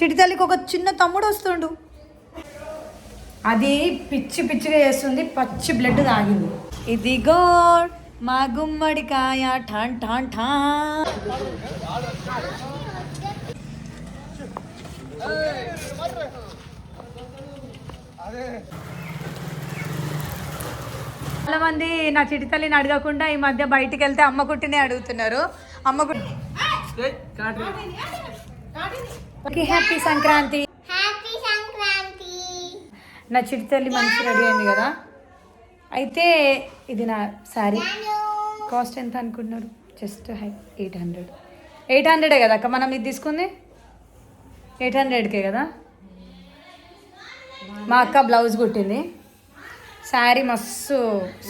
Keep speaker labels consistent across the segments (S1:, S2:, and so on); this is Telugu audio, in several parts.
S1: చిటితల్లికి ఒక చిన్న తమ్ముడు వస్తుండు. అది పిచ్చి పిచ్చిగా చేస్తుంది పచ్చి బ్లడ్ తాగింది ఇదిగో మా గుమ్మడికాయ ఠాన్ ఠాన్ ఠాన్. చాలా మంది నా చిటి తల్లిని అడగకుండా ఈ మధ్య బయటికి వెళ్తే అమ్మ కుట్టినే అడుగుతున్నారు. అమ్మ కుట్టి హ్యాపీ సంక్రాంతి
S2: హ్యాపీ సంక్రాంతి
S1: నా చిటి తల్లి మంచి రెడీ అయింది కదా అయితే ఇది నా శారీ కాస్ట్ ఎంత అనుకుంటున్నారు జస్ట్ హై ఎయిట్ హండ్రెడ్ ఎయిట్ హండ్రెడే కదా అక్క మనం ఇది తీసుకుంది ఎయిట్ హండ్రెడ్కే కదా మా అక్క బ్లౌజ్ కుట్టింది శారీ మస్తు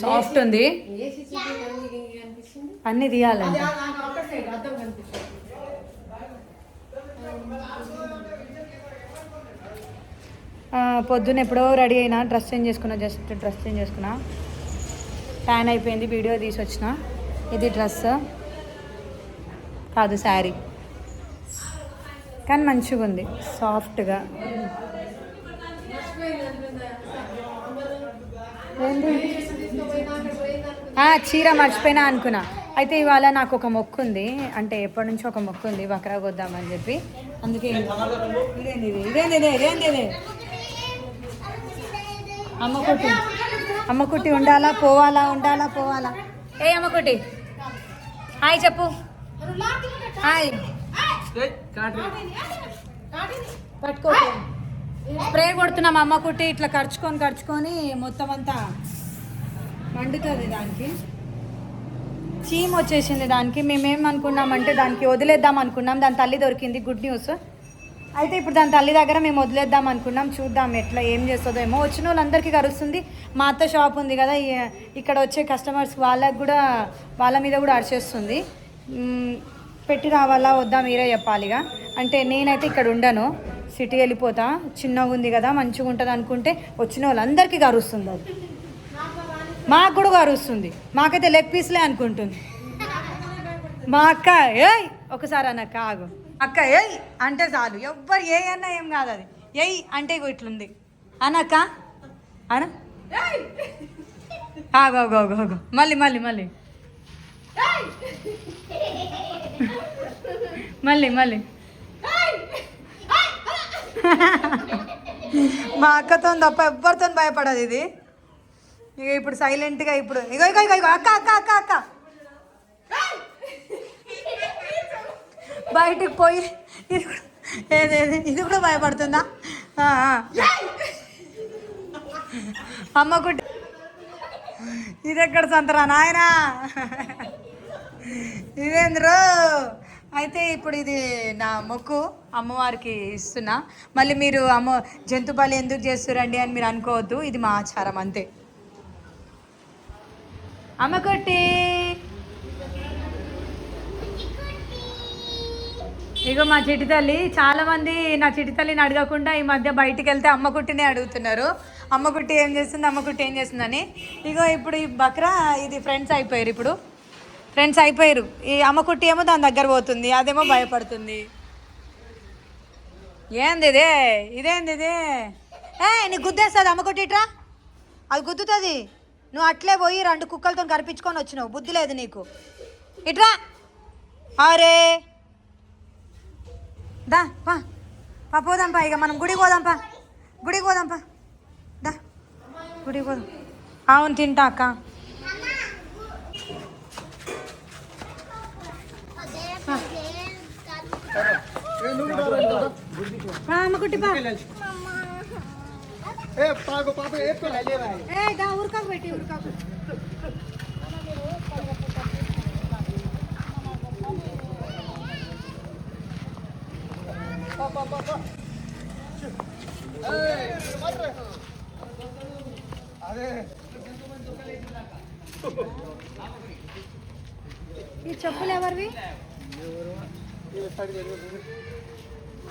S1: సాఫ్ట్ ఉంది అన్నీ తీయాలండి పొద్దున్న ఎప్పుడో రెడీ అయినా డ్రెస్ చేంజ్ చేసుకున్నా జస్ట్ డ్రెస్ చేంజ్ చేసుకున్నా. ఫ్యాన్ అయిపోయింది వీడియో తీసి వచ్చిన ఇది డ్రెస్. కాదు శారీ. కానీ మంచిగా ఉంది సాఫ్ట్గా చీర మర్చిపోయినా అనుకున్నా. అయితే ఇవాళ నాకు ఒక మొక్కు ఉంది అంటే ఎప్పటి నుంచో ఒక మొక్కు ఉంది బకరా కొద్దామని చెప్పి. అందుకే ఇదేంది ఇది? ఇదేంది ఇది? ఇదేంది ఇది? అమ్మ కుట్టి. అమ్మ కుట్టి ఉండాలా? పోవాలా? ఉండాలా? పోవాలా? ఏ అమ్మ కుట్టి? హాయ్ చెప్పు. హాయ్. పట్టుకో. స్ప్రే కొడుతున్నాం అమ్మ కుట్టి. ఇట్లా ఖర్చుకొని ఖర్చుకొని మొత్తం అంతా మండుతుంది దానికి. చీమ్ వచ్చేసింది దానికి. మేమేం అనుకున్నామంటే దానికి వదిలేద్దాం అనుకున్నాం. దాని తల్లి దొరికింది. Good news. అయితే ఇప్పుడు దాని తల్లి దగ్గర మేము వదిలేద్దాం అనుకున్నాం. చూద్దాం ఎట్లా ఏం చేస్తుందో ఏమో. వచ్చిన వాళ్ళందరికీ కరుస్తుంది. మా అత్త షాప్ ఉంది కదా ఇక్కడ వచ్చే కస్టమర్స్ వాళ్ళకు కూడా వాళ్ళ మీద కూడా అరిచేస్తుంది. పెట్టి రావాలా వద్దా మీరే చెప్పాలిగా. అంటే నేనైతే ఇక్కడ ఉండను. సిటీ వెళ్ళిపోతా. చిన్నగా ఉంది కదా మంచిగా ఉంటుంది అనుకుంటే వచ్చిన వాళ్ళందరికీ కరుస్తుంది అది. మాకు కూడా కరుస్తుంది మాకైతే లెగ్ పీస్లే అనుకుంటుంది. మా అక్క ఏయ్ ఒకసారి అన్న ఆగు. అక్క ఏయ్ అంటే చాలు. ఎవ్వరు ఏ అన్నా ఏం కాదు అది. ఏయ్ అంటే ఇట్లుంది. అనక్క అన ఆగు ఆగు మళ్ళీ మళ్ళీ మళ్ళీ. మళ్ళీ మళ్ళీ. మా అక్కతో తప్ప ఎవ్వరితో భయపడదు ఇది. ఇక ఇప్పుడు సైలెంట్గా ఇప్పుడు. ఇగో ఇగో ఇగో ఇగో అక్క అక్క అక్క అక్క. బయటికి పోయి ఇది కూడా ఏది ఏది? ఇది కూడా భయపడుతుందా? అమ్మ కుట్టి ఇది ఎక్కడ సంతరా నాయనా? ఇదేంద్రో? అయితే ఇప్పుడు ఇది నా మొక్కు అమ్మవారికి ఇస్తున్నా. మళ్ళీ మీరు అమ్మ జంతు బలి ఎందుకు చేస్తురండి అని మీరు అనుకోవద్దు. ఇది మా ఆచారం అంతే. అమ్మ కొట్టి ఇగో మా చిటి తల్లి చాలామంది నా చిటి తల్లిని అడగకుండా ఈ మధ్య బయటికి వెళ్తే అమ్మ కుట్టినే అడుగుతున్నారు. అమ్మ కుట్టి ఏం చేస్తుంది అమ్మ కుట్టి ఏం చేస్తుందని. ఇగో ఇప్పుడు ఈ బక్రా ఇది ఫ్రెండ్స్ అయిపోయారు ఇప్పుడు. ఫ్రెండ్స్ అయిపోయారు. ఈ అమ్మ కుట్టి ఏమో దాని దగ్గర పోతుంది అదేమో భయపడుతుంది. ఏంది ఇదే? ఇదేంది ఇదే? ఏ నీకు గుద్దేస్తుంది అమ్మ కుట్టి అది గుద్దుతుంది. నువ్వు అట్లే పోయి రెండు కుక్కలతో కరిపించుకొని వచ్చినావు. బుద్ధి లేదు నీకు. ఇట్రా. అరే. దా పా. పా పోదాంపా ఇక మనం గుడి పోదాంపా గుడి పోదాంపా దా. గుడి పోదాం. అవును తింటా అక్క. పా, అమ్మ కుట్టి పా ఏ దా ఉరకాకు పెట్టి ఉరకాకు ఈ చెప్పులు ఎవరివి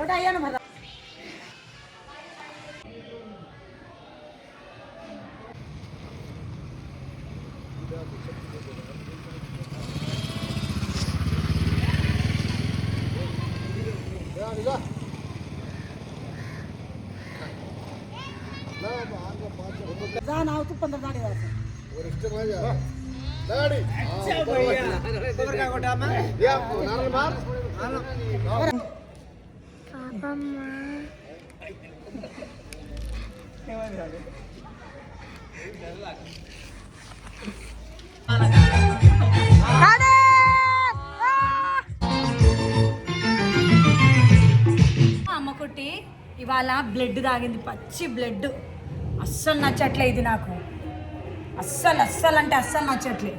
S1: एउटा అమ్మ కుట్టి ఇవాళ బ్లడ్ తాగింది పచ్చి బ్లడ్ అస్సలు నచ్చట్లే ఇది నాకు. అస్సలు అస్సలు అంటే అస్సలు నచ్చట్లే.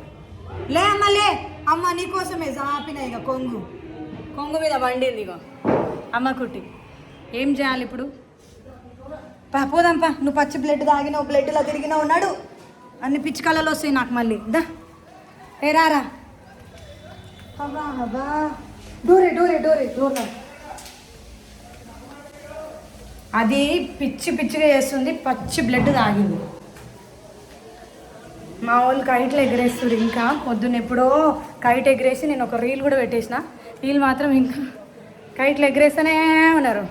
S1: లే అమ్మ లే. అమ్మ నీకోసమే జాపిన ఇక కొంగు. కొంగు మీద వండింది ఇక అమ్మ కుట్టి. ఏం చేయాలి ఇప్పుడు? పా పోదాంపా నువ్వు పచ్చి బ్లడ్ తాగినావు బ్లడ్లో తిరిగినా ఉన్నాడు అన్ని పిచ్చికలలో వస్తాయి నాకు మళ్ళీ. దా. ఏ రారా అబ్బా అబ్బా. డోరే డోరే డోరే. అది పిచ్చి పిచ్చిగా చేస్తుంది పచ్చి బ్లడ్ తాగింది. మా వాళ్ళు కైట్లు ఎగరేస్తారు ఇంకా. పొద్దున్న ఎప్పుడో కైట్ ఎగరేసి నేను ఒక రీల్ కూడా పెట్టేసిన. రీల్ మాత్రం ఇంకా కైట్లు ఎగరేస్తూనే ఉన్నారు.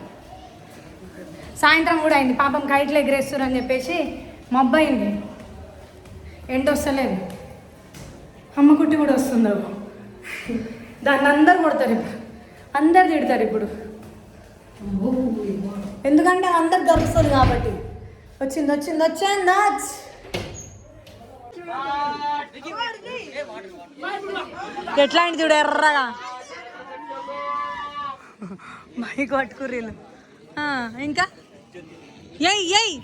S1: సాయంత్రం కూడా అయింది. పాపం కైట్లు ఎగరేస్తారు అని చెప్పేసి మబ్బు అయింది. ఎండ వస్తలేదు. అమ్మ కుట్టి కూడా వస్తుంది దాన్ని అందరు కొడతారు ఇప్పుడు. అందరు తిడతారు ఇప్పుడు. ఎందుకంటే అందరు గరుస్తుంది కాబట్టి. వచ్చింది వచ్చింది వచ్చింది ఎట్లా అండి చూడు ఎర్రగా? మై కొట్టుకుర్రీలు ఇంకా? ఎయ్ ఎయ్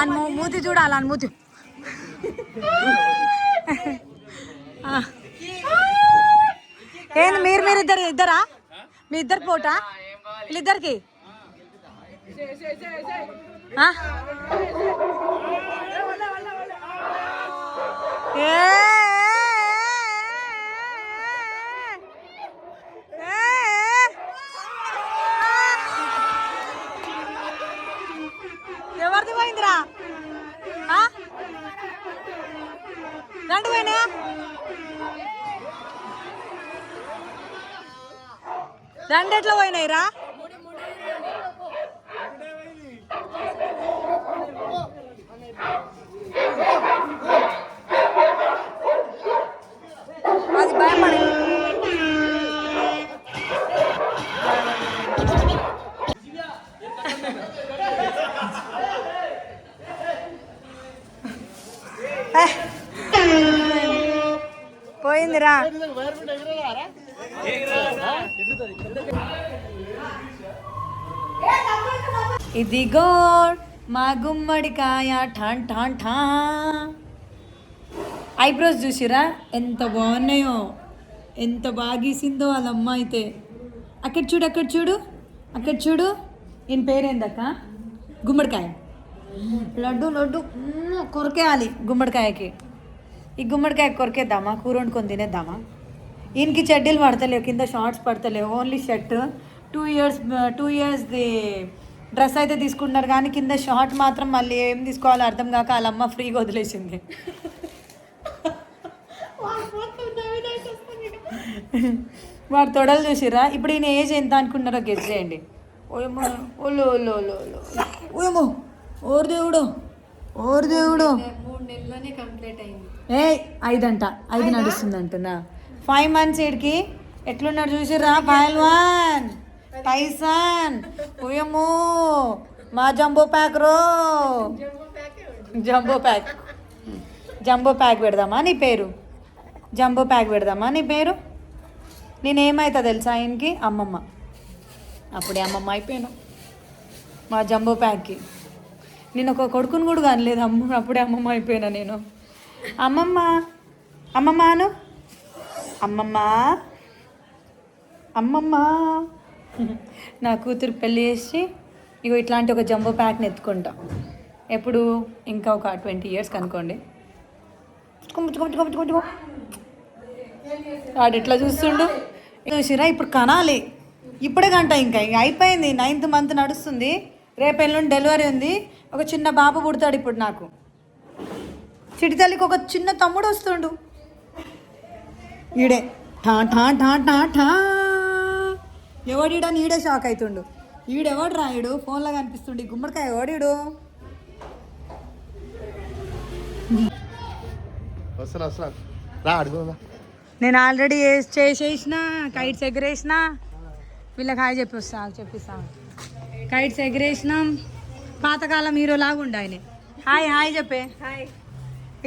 S1: అని మూతి చూడాలి అని మూతి. ఏంది మీరు మీరు ఇద్దరు ఇద్దరా? మీ ఇద్దరు పోటా? వీళ్ళిద్దరికి? ఏ ఎవరిది పోయిందిరా? ఆ? రెండు పోయినా? రెండెట్లో పోయినాయి రా అది భయపడి పోయిందిరా ఇదిగో మా గుమ్మడికాయ ఠాన్ ఠాన్ ఠా ఐబ్రోస్ చూసిరా? ఎంత బాగున్నాయో. ఎంత బాగా గీసిందో వాళ్ళ అమ్మ అయితే. అక్కడ చూడు అక్కడ చూడు అక్కడ చూడు. ఈయన పేరేందక్క? గుమ్మడికాయ. లడ్డు లడ్డు. కొరకేయాలి గుమ్మడికాయకి. ఈ గుమ్మడికాయ కొరికేద్దామా? కూర వండుకొని తినేద్దామా? ఈయనకి చెడ్డీలు పడతలేవు కింద shorts పడతలేవు only shirt. Two years two ఇయర్స్ది dress అయితే తీసుకుంటున్నారు కానీ కింద షార్ట్ మాత్రం మళ్ళీ ఏం తీసుకోవాలో అర్థం కాక వాళ్ళ అమ్మ ఫ్రీగా వదిలేసింది. వాడు తొడలు చూసిరా ఇప్పుడు ఈయన ఏజ్ ఎంత అనుకున్నారో గెస్ చేయండి. ఓయమ్మో ఓలో ఓలో ఓలో ఓలో. ఓయమ్మో ఓరు దేవుడు ఓరు దేవుడు.
S3: మూడు నెలలోనే కంప్లీట్ అయింది.
S1: ఏ ఐదంట ఐదు నడుస్తుంది అంటున్నా ఫైవ్ మంత్స్ ఇడికి ఎట్లున్నాడు చూసిర్రా? పైల్వాన్ టైసన్ ఉయము మా జంబో ప్యాక్ రో. జంబో ప్యాక్ జంబో ప్యాక్ పెడదామా నీ పేరు? జంబో ప్యాక్ పెడదామా నీ పేరు? నేనేమవుతా తెలుసా ఆయనకి? అమ్మమ్మ. అప్పుడే అమ్మమ్మ అయిపోయాను. మా జంబో ప్యాక్కి నేను ఒక కొడుకుని కూడా కానలేదు అమ్మ. అప్పుడే అమ్మమ్మ అయిపోయినా నేను. అమ్మమ్మ. అమ్మమ్మను అమ్మమ్మ. అమ్మమ్మ. నా కూతురు పెళ్ళి చేసి ఇగో ఇట్లాంటి ఒక జంబో ప్యాక్ని ఎత్తుకుంటా. ఎప్పుడు? ఇంకా ఒక ట్వంటీ ఇయర్స్ కనుకోండి. వాడు ఎట్లా చూస్తుండు? చూసిరా ఇప్పుడు కనాలి. ఇప్పుడే గంట ఇంకా. అయిపోయింది. నైన్త్ మంత్ నడుస్తుంది. రేపు ఎల్లుండి డెలివరీ ఉంది. ఒక చిన్న బాబు పుడతాడు ఇప్పుడు నాకు. చిటితల్లికి ఒక చిన్న తమ్ముడు వస్తుండు. ఈడే. ఠా ఠా ఠా ఠా ఠా. ఎవడీడని ఈడే? షాక్ అవుతుండు ఈడెవడు రాయుడు ఫోన్లో కనిపిస్తుండు. ఈ గుమ్మడికాయ ఎవడీడు నేను ఆల్రెడీ చేసేసిన కైట్స్ ఎగరేసిన. వీళ్ళకి హాయ్ చెప్పిస్తా చెప్పిస్తా. కైట్స్ ఎగరేసినాం. పాతకాలం హీరో లాగా ఉండే ఆయన. హాయ్ హాయ్ చెప్పే.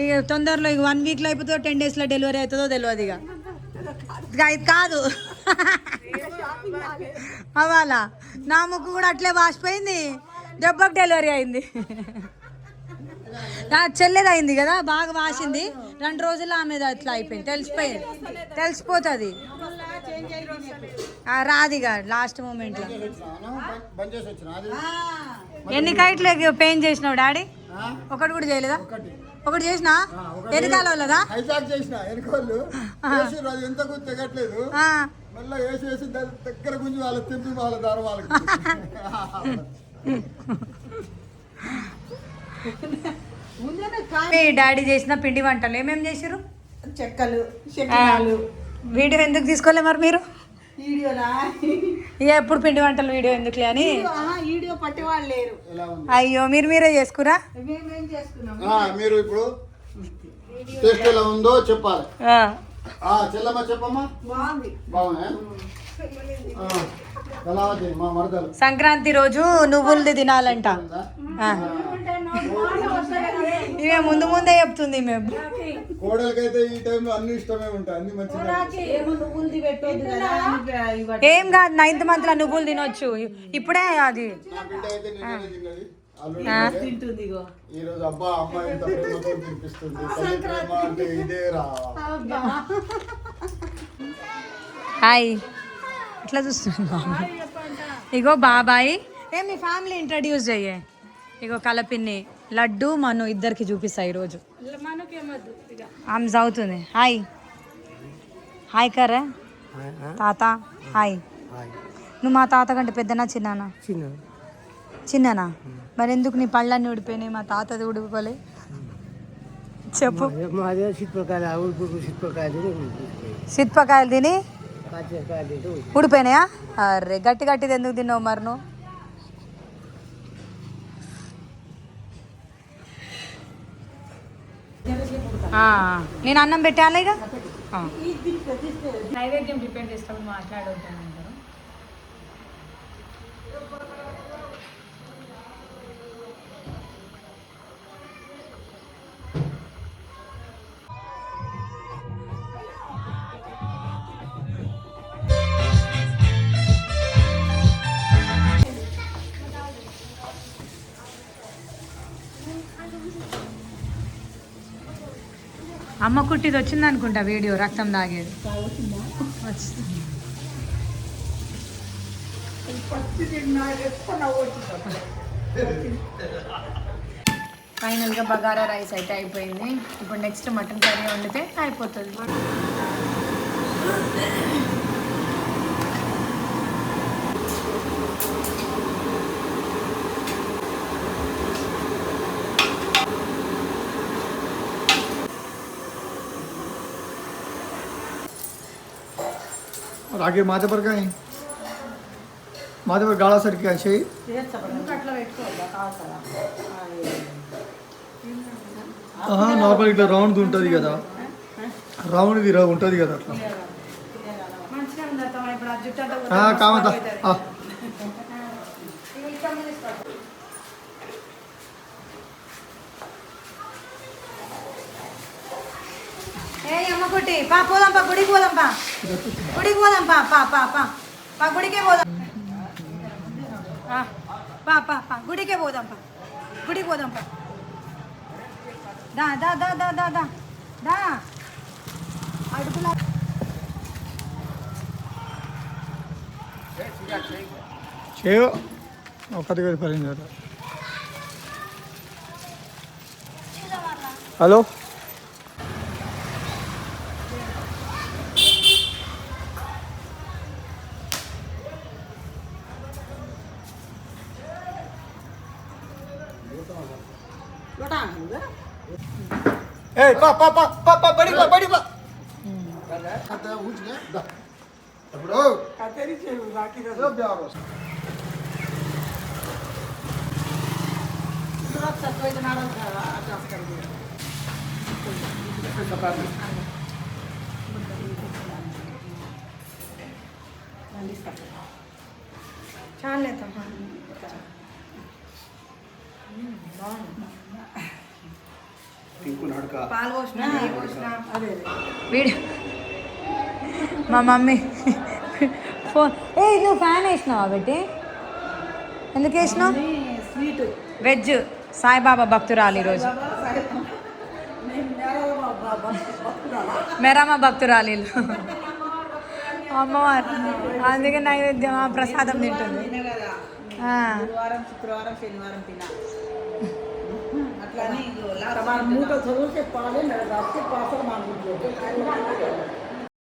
S1: ఇక తొందరలో ఇక వన్ వీక్లో అయిపోతుందో టెన్ డేస్లో డెలివరీ అవుతుందో తెలియదు ఇక ఇది కాదు. అవాలా నా ముక్కు కూడా అట్లే వాసిపోయింది దెబ్బకు డెలివరీ అయింది. నా చెల్లెది అయింది కదా బాగా వాసింది రెండు రోజుల్లో ఆమె అట్లా అయిపోయింది. తెలిసిపోయింది. తెలిసిపోతుంది. రాదిగా లాస్ట్ మూమెంట్లో
S4: అది
S1: ఎన్ని కైట్లు పెయిన్ చేసినావు డాడీ? ఒకటి కూడా చేయలేదా? ఒకటి. చేసినా? ఎన్ని కాలువలదా?
S4: హైజాక్ చేసిన వేసిర్రు, అది ఎంత తెగట్లేదు
S1: ఆ,
S4: మళ్ళీ వేసి వేసి దగ్గర గుంజి వాళ్ళకి తెంపి వాళ్ళ దారి వాళ్ళకి.
S1: మీ డాడీ చేసిన పిండి వంటలు ఏమేమి చేసిర్రు?
S5: చెక్కలు చెక్కలు
S1: వీడియో ఎందుకు తీసుకోలే మరి మీరు? ఇక ఎప్పుడు పిండి వంటలు వీడియో ఎందుకులే అని?
S5: వీడియో పట్టేవాళ్ళు లేరు.
S4: ఎలా ఉంది?
S1: అయ్యో మీరు మీరే చేసుకురా?
S5: మేమేం చేసుకున్నాం?
S4: ఆ, మీరు ఇప్పుడు టేస్ట్ ఎలా ఉందో చెప్పాలి.
S1: ఆ.
S4: ఆ చెల్లమ్మ చెప్పమ్మా.
S5: బాగుంది.
S4: బాగున్నా
S1: సంక్రాంతి రోజు నువ్వులది తినాలంట. ఇవే ముందు ముందే చెప్తుంది మేము.
S4: కోడలకైతే ఈ టైంలో అన్ని ఇష్టమే ఉంటాయి అన్ని.
S1: ఏం కాదు నైన్త్ మంత్లో నువ్వులు తినొచ్చు. ఇప్పుడే అది.
S4: అబ్బా ఎంత ప్రేమతో తినిపిస్తుంది. ప్రేమ అంటే ఇదే రా.
S1: హాయ్. ఇట్లా చూస్తున్నా ఇగో బాబాయ్. ఏం మీ ఫ్యామిలీ ఇంట్రడ్యూస్ చెయ్యే. ఇగో కలపిన్ని. లడ్డు మను ఇద్దరికి చూపిస్తా ఈరోజు. ఆమె చదువుతుంది. హాయ్. హాయ్ కర్రే. తాత. హాయ్. నువ్వు మా తాత కంటే పెద్దనా చిన్నానా? చిన్ననా? మరి ఎందుకు నీ పళ్ళన్నీ ఊడిపోయినాయి? మా తాతది ఊడిపోలే. చెప్పు. సిత్పకాయలు తిని ఊడిపోయినాయా? అరే గట్టి గట్టిది ఎందుకు తిన్నావు మరి నువ్వు? నేను అన్నం పెట్టాలి ఇక? నైవేద్యం డిపెండ్ చేస్తాము మాట్లాడుతాను అమ్మ కుట్టిది వచ్చింది అనుకుంటా వీడియో రక్తం తాగేది. ఫైనల్గా బగారా రైస్ అయితే అయిపోయింది. ఇప్పుడు నెక్స్ట్ మటన్ కర్రీ వండితే అయిపోతుంది.
S6: అక్కడ మాతపరకాయ మాతపర గాళాసరికి కానీ చేయి నార్మల్ ఇట్లా రౌండ్ ఉంటుంది కదా. రౌండ్ ఇది ఉంటుంది కదా అట్లా. కామతా
S1: ఏ అమ్మ కుట్టి పా పోదాం పా గుడికి పోదాం పా. గుడికి పోదాం పా పా పా పా. గుడికే పోదాం. పా పా పా గుడికే పోదాం పా. గుడికి పోదాం పా. దా దా దా దా దా దా. దా. అడుగులా
S6: చేయో. ఒకటి కదా హలో? ए पापा पापा पापा बड़ी बा बड़ी बा खाता उठ
S4: गया तबड़ो खाते नहीं चाहिए बाकी रस
S1: सब जा रस सब सब कोई ना रस आकाश कर दिया छान लेता तो. हूँ వీడియో మా మమ్మీ ఫోన్. ఏ నువ్వు ఫ్యాన్ వేసినావా పెట్టి ఎందుకు వేసినావు?
S5: స్వీట్.
S1: వెజ్. సాయిబాబా భక్తురాలు ఈరోజు. మెరామ భక్తురాలు. అమ్మవారు. అందుకే నైవేద్యం ప్రసాదం తింటుంది.
S5: తినే కదా.
S1: ఆ.
S5: గురువారం శుక్రవారం శనివారం తిన అట్లా అని మూట చదువు చెప్పాలి పాసలు మాకు